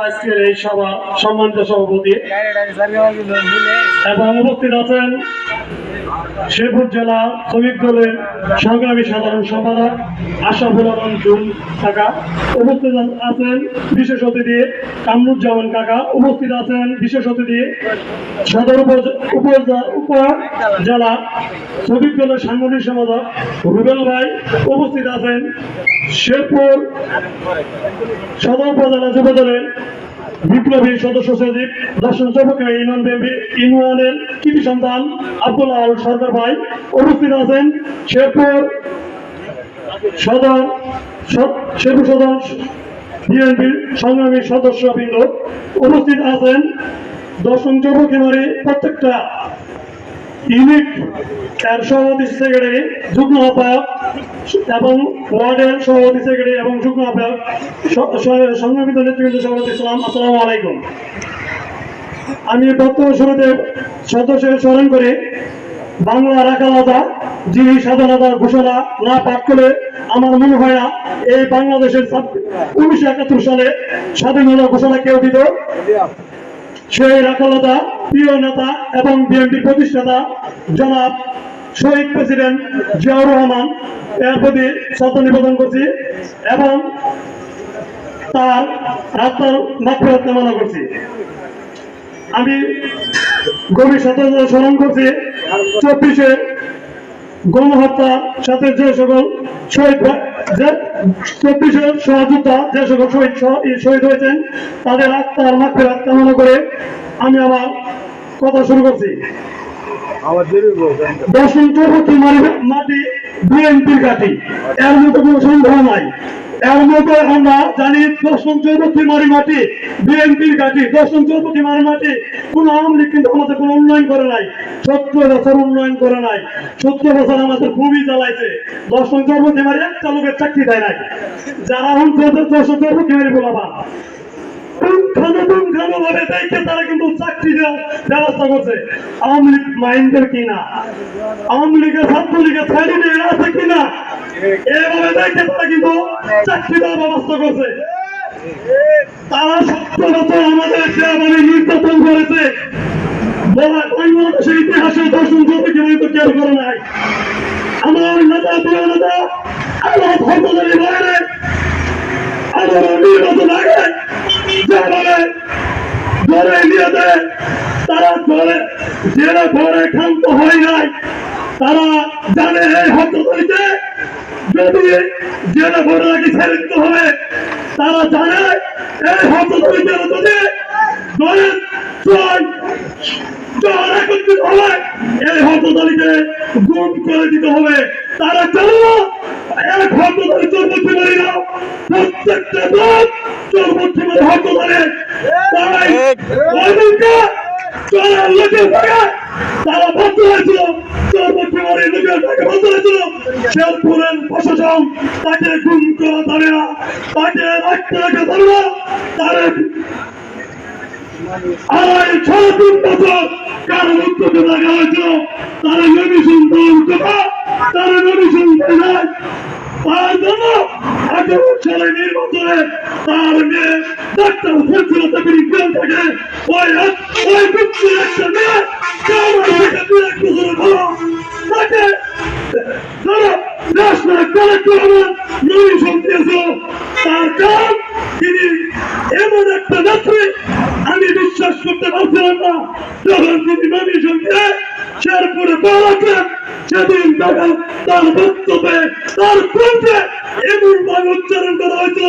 আজকের এই সভা সম্মানিত সভাপতি এবং উপস্থিত আছেন শেরপুর জেলা শ্রমিক দলের সংগ্রামী সাধারণ সম্পাদক আশরাফুল আলম জুন কাকা উপস্থিত আছেন বিশেষ অতিথি কামরুজ্জামান কাকা উপস্থিত আছেন বিশেষ অতিথি সদর উপ- উপজেলা উপজেলা শ্রমিক দলের সাংগঠনিক সম্পাদক রুবেল ভাই উপস্থিত আছেন শেরপুর সদর উপজেলা যুব দলের বিপ্লবী সদস্য সচিব দর্শন চৌপকা ইউনিয়ন বিএনপি ইউনিয়নের কৃতি সন্তান আব্দুল আল সরকার ভাই উপস্থিত আছেন। শেরপুর সদর শেরপুর সদর বিএনপির সংগ্রামী সদস্যবৃন্দ উপস্থিত আছেন। দর্শন চৌপকিমারি প্রত্যেকটা ইউনিট সভাপতি সেক্রেটারি, যুগ্ম আহ্বায়ক এবং ওয়ার্ডের সভাপতি সেক্রেটারি এবং যুগ্ম আহ্বায়ক নেতৃবৃন্দ সভাপতি ইসলাম আসসালামু আলাইকুম। আমি বক্তব্য শুরুতে সদস্যের স্মরণ করে, বাংলা রাখালাদা যিনি স্বাধীনতার ঘোষণা না পাঠ করে আমার মনে হয় না এই বাংলাদেশের উনিশশো একাত্তর সালে স্বাধীনতা ঘোষণা কেউ দিত। সেই রাখালতা প্রিয় নেতা এবং বিএনপির প্রতিষ্ঠাতা জনাব শহীদ প্রেসিডেন্ট জিয়াউর রহমান এর প্রতি শ্রদ্ধা নিবেদন করছি এবং তার আত্মার মাত্রাত কামনা করছি। আমি গভীর সাথে স্মরণ করছি, চব্বিশে গণহত্যা সাথে যে সকল শহীদ যে চব্বিশে সহযোদ্ধা যে সকল শহীদ শহীদ হয়েছেন তাদের আত্মার মাত্রাত কামনা করে আমি আমার কথা শুরু করছি। দর্শন চৌপতি মাটি বিএনপির ঘাটি এর মতো কোনো সন্দেহ নাই। এর মধ্যে আমরা জানি দশম চৌপতি মারি মাটি বিএনপির ঘাটি দর্শন চৌপতি মারি মাটি কোন আওয়ামী লীগ কিন্তু আমাদের কোনো উন্নয়ন করে নাই। সত্তর বছর উন্নয়ন করে নাই। সত্তর বছর আমাদের খুবই জ্বালাইছে। দর্শন চৌপতি মারি একটা লোকের চাকরি দেয় নাই। যারা এখন দর্শন চৌপতি মারি বলাবা পুঙ্খানুপুঙ্খানু দেখে তারা কিন্তু চাকরি ব্যবস্থা করছে। আওয়ামী লীগ মাইন্ডের কিনা আওয়ামী লীগের ছাত্র ছাড়ি নিয়ে আছে কিনা এভাবে দেখে তারা কিন্তু চাকরি দেওয়ার ব্যবস্থা করছে। তারা বছর আমাদের মানে নির্যাতন করেছে। বলা বাংলাদেশের দর্শন করতে কেউ তো কেউ করে নাই। আমার নেতা, প্রিয় নেতা আল্লাহ ভগবানের বাইরে, আমার নির্বাচন আগে যেভাবে ধরে নিয়ে তারা ধরে জেলে ধরে ক্ষান্ত হয় নাই, তারা জানে এই হত্যা যদি জেলে ভরে নাকি ছেড়ে দিতে হবে তারা জানে এই যদি চল একত্রিত হবে। এই হত্যতালিকে গুম করে দিতে হবে। তারা জানো এক না প্রত্যেকটা লোক তারাই তারা বন্ধ হয়েছিল। মারি লোকের থাকে বন্ধ হয়েছিল শেরপুরের প্রশাসন তাকে গুম করা যাবে না তাকে রাখতে রাখা যাবে আড়াই ছয় তিন বছর কারও উত্তরে লাগা হয়েছিল তারা নমিশন দল কথা তারা নমিশন তার জন্য নির্বাচনে তার মেয়ে ডাক্তার তাকে এমন একটা নেত্রী আমি বিশ্বাস করতে পারছিলাম না। যখন তিনি মানুষকে শেরপুরে পাওয়াতে সেদিন তাকে তার বক্তব্যে, তার কণ্ঠে এমন উচ্চারণ করা হয়েছিল